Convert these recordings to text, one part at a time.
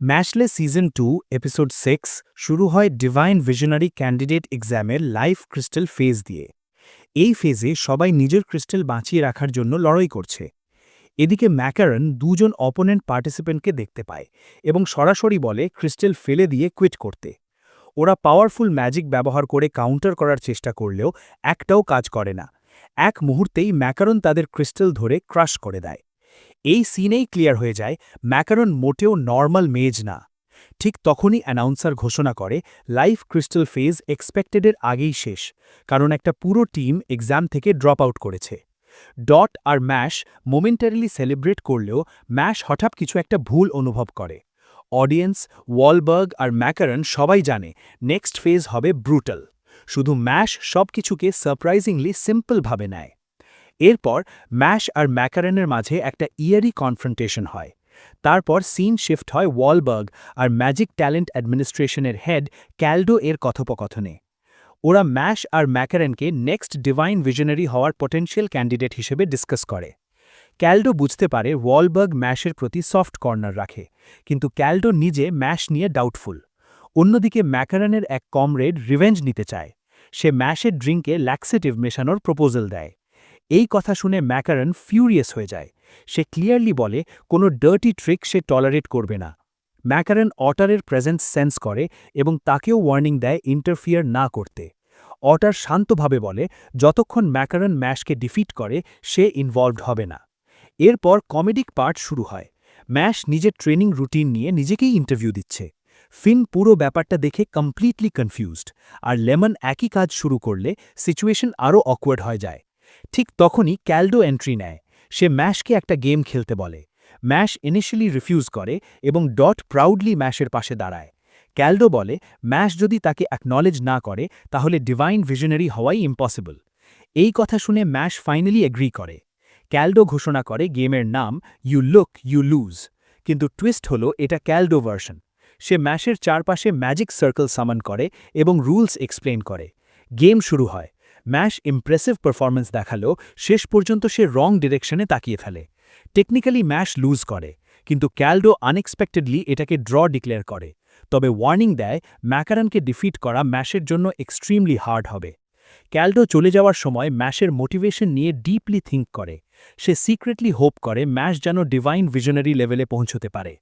Mashle season two episode six শুরু হয় divine visionary candidate এক্সামের লাইফ ক্রিস্টাল ফেজ দিয়ে। এই ফেজে সবাই নিজের ক্রিস্টাল বাঁচিয়ে রাখার জন্য লড়াই করছে। এদিকে ম্যাকারন দুজন অপোনেন্ট পার্টিসিপেন্টকে দেখতে পায় এবং সরাসরি বলে ক্রিস্টাল ফেলে দিয়ে কুইট করতে। ওরা পাওয়ারফুল ম্যাজিক ব্যবহার করে কাউন্টার করার চেষ্টা করলেও একটাও কাজ করে না। এক মুহূর্তেই ম্যাকারন তাদের ক্রিস্টাল ধরে ক্রাশ করে দেয়। এই সিনেই ক্লিয়ার হয়ে যায়, ম্যাকারন মোটেও নর্মাল মেজ না। ঠিক তখনই অ্যানাউন্সার ঘোষণা করে, লাইফ ক্রিস্টাল ফেজ এক্সপেক্টেডের আগেই শেষ, কারণ একটা পুরো টিম এক্সাম থেকে ড্রপ আউট করেছে। ডট আর ম্যাশ মোমেন্টারিলি সেলিব্রেট করলেও ম্যাশ হঠাৎ কিছু একটা ভুল অনুভব করে। অডিয়েন্স, ওয়ালবার্গ আর ম্যাকারন সবাই জানে, নেক্সট ফেজ হবে ব্রুটাল। শুধু ম্যাশ সব কিছুকে সারপ্রাইজিংলি সিম্পলভাবে নেয়। এরপর ম্যাশ আর ম্যাকারেনের মাঝে একটা ইয়ারি কনফ্রন্টেশন হয়। তারপর সিন শিফট হয় ওয়ালবার্গ আর ম্যাজিক ট্যালেন্ট অ্যাডমিনিস্ট্রেশনের হেড ক্যালডো এর কথোপকথনে। ওরা ম্যাশ আর ম্যাকারেনকে নেক্সট ডিভাইন ভিশনারি হওয়ার পটেনশিয়াল ক্যান্ডিডেট হিসেবে ডিসকাস করে। ক্যালডো বুঝতে পারে ওয়ালবার্গ ম্যাশের প্রতি সফট কর্নার রাখে, কিন্তু ক্যালডো নিজে ম্যাশ নিয়ে ডাউটফুল। অন্যদিকে ম্যাকারানের এক কমরেড রিভেঞ্জ নিতে চায়। সে ম্যাশের ড্রিঙ্কে ল্যাক্সেটিভ মেশানোর প্রপোজাল দেয়। এই কথা শুনে ম্যাকারন ফিউরিয়াস হয়ে যায়। সে ক্লিয়ারলি বলে, কোনো ডার্টি ট্রিক সে টলারেট করবে না। ম্যাকারন অটারের প্রেজেন্স সেন্স করে এবং তাকেও ওয়ার্নিং দেয় ইন্টারফিয়ার না করতে। অটার শান্তভাবে বলে, যতক্ষণ ম্যাকারন ম্যাশকে ডিফিট করে, সে ইনভলভড হবে না। এরপর কমেডিক পার্ট শুরু হয়। ম্যাশ নিজের ট্রেনিং রুটিন নিয়ে নিজেকেই ইন্টারভিউ দিচ্ছে। ফিন পুরো ব্যাপারটা দেখে কমপ্লিটলি কনফিউজড আর লেমন একই কাজ শুরু করলে সিচুয়েশন আরও অকওয়ার্ড হয়ে যায়। ঠিক তখনই ক্যালডো এন্ট্রি নেয়। সে ম্যাশকে একটা গেম খেলতে বলে। ম্যাশ ইনিশিয়ালি রিফিউজ করে এবং ডট প্রাউডলি ম্যাশের পাশে দাঁড়ায়। ক্যালডো বলে, ম্যাশ যদি তাকে অ্যাকনলেজ না করে, তাহলে ডিভাইন ভিশনারি হওয়াই ইম্পসিবল এই কথা শুনে ম্যাশ ফাইনালি এগ্রি করে। ক্যালডো ঘোষণা করে গেমের নাম ইউ লুক ইউ লুজ কিন্তু টুইস্ট হল, এটা ক্যালডো ভার্সন সে ম্যাশের চারপাশে ম্যাজিক সার্কেল সামন করে এবং রুলস এক্সপ্লেন করে। গেম শুরু হয়। ম্যাশ ইমপ্রেসিভ পারফরমেন্স দেখাল শেষ পর্যন্ত সে রং ডিরেকশনে তাকিয়ে ফেলে। টেকনিক্যালি ম্যাশ লুজ করে, কিন্তু ক্যালডো আনএক্সপেক্টেডলি এটাকে ড্র ডিক্লেয়ার করে। তবে ওয়ার্নিং দেয়, ম্যাকারানকে ডিফিট করা ম্যাশের জন্য এক্সট্রিমলি হার্ড হবে। ক্যালডো চলে যাওয়ার সময় ম্যাশের মোটিভেশন নিয়ে ডিপলি থিঙ্ক করে। সে সিক্রেটলি হোপ করে ম্যাশ যেন ডিভাইন ভিশনারি লেভেলে পৌঁছতে পারে।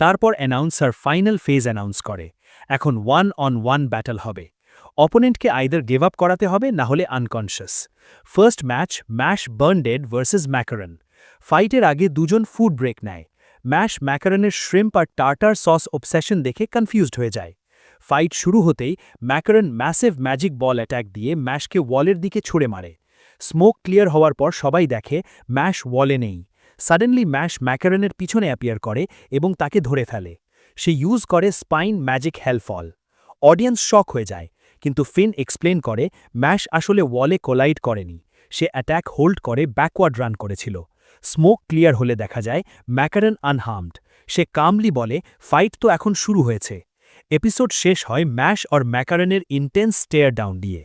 তারপর অ্যানাউন্সার ফাইনাল ফেজ অ্যানাউন্স করে। এখন ওয়ান অন ওয়ান ব্যাটল হবে। অপোনেন্টকে আইদার গেভ আপ করাতে হবে, না হলে unconscious first match, Mash Burnedead versus Macaron. ফাইটের আগে দুজন ফুড ব্রেক নেয়। ম্যাশ ম্যাকারনের শ্রিম্প আর টার্টার সস অবসেশন দেখে কনফিউজড হয়ে যায়। ফাইট শুরু হতেই Macaron massive magic ball attack দিয়ে ম্যাশকে ওয়ালের দিকে ছুড়ে মারে। স্মোক ক্লিয়ার হওয়ার পর সবাই দেখে ম্যাশ ওয়ালে নেই। সাডেনলি ম্যাশ ম্যাকারনের পিছনে অ্যাপিয়ার করে এবং তাকে ধরে ফেলে। সে ইউজ করে স্পাইন ম্যাজিক হেলফল। অডিয়েন্স শক হয়ে যায়। কিন্তু ফিন এক্সপ্লেন করে, ম্যাশ আসলে ওয়ালে কোলাইড করেনি। সে অ্যাট্যাক হোল্ড করে ব্যাকওয়ার্ড রান করেছিল। স্মোক ক্লিয়ার হলে দেখা যায় ম্যাকারন আনহার্মড। সে কামলি বলে, ফাইট তো এখন শুরু হয়েছে। এপিসোড শেষ হয় ম্যাশ অর ম্যাকারনের ইন্টেন্স স্টেয়ার ডাউন দিয়ে।